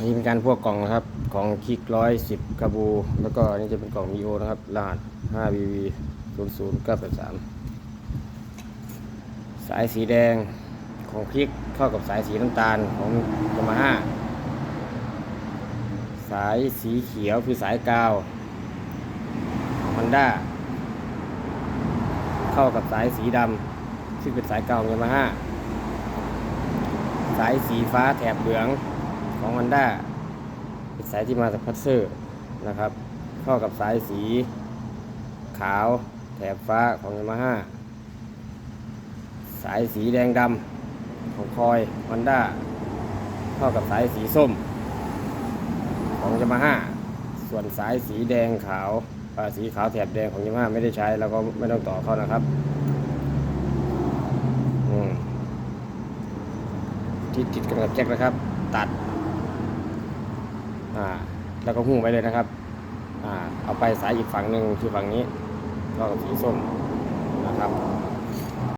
อันนี้เป็นการพวกกล่องนะครับ ของคลิกร้อยสิบกระบู แล้วก็อันนี้จะเป็นกล่องมีโอนะครับรหัส 5BV 0 0 9 8 3 สายสีแดงของคลิกเข้ากับสายสีน้ำตาลของยามาฮ่าสายสีเขียวคือสายกาวของฮอนด้าเข้ากับสายสีดำซึ่งเป็นสายกาวของยามาฮ่าสายสีฟ้าแถบเหลือง ของฮอนด้าเป็นสายที่มาจากพัตเซอร์นะครับเข้ากับสายสีขาวแถบฟ้าของยามาฮ่าสายสีแดงดำของคอยฮอนด้าเข้ากับสายสีส้ม ของยามาฮ่าส่วนสายสีแดงขาวสีขาวแถบแดงของยามาฮ่าไม่ได้ใช้แล้วก็ไม่ต้องต่อเข้านะครับที่ติดกันกับแจ็คนะครับ ตัด อ่าแล้วก็หุ้มไว้เลยนะครับอ่าเอาไปสายอีกฝั่งหนึ่งคือฝั่งนี้ก็สีส้มนะครับ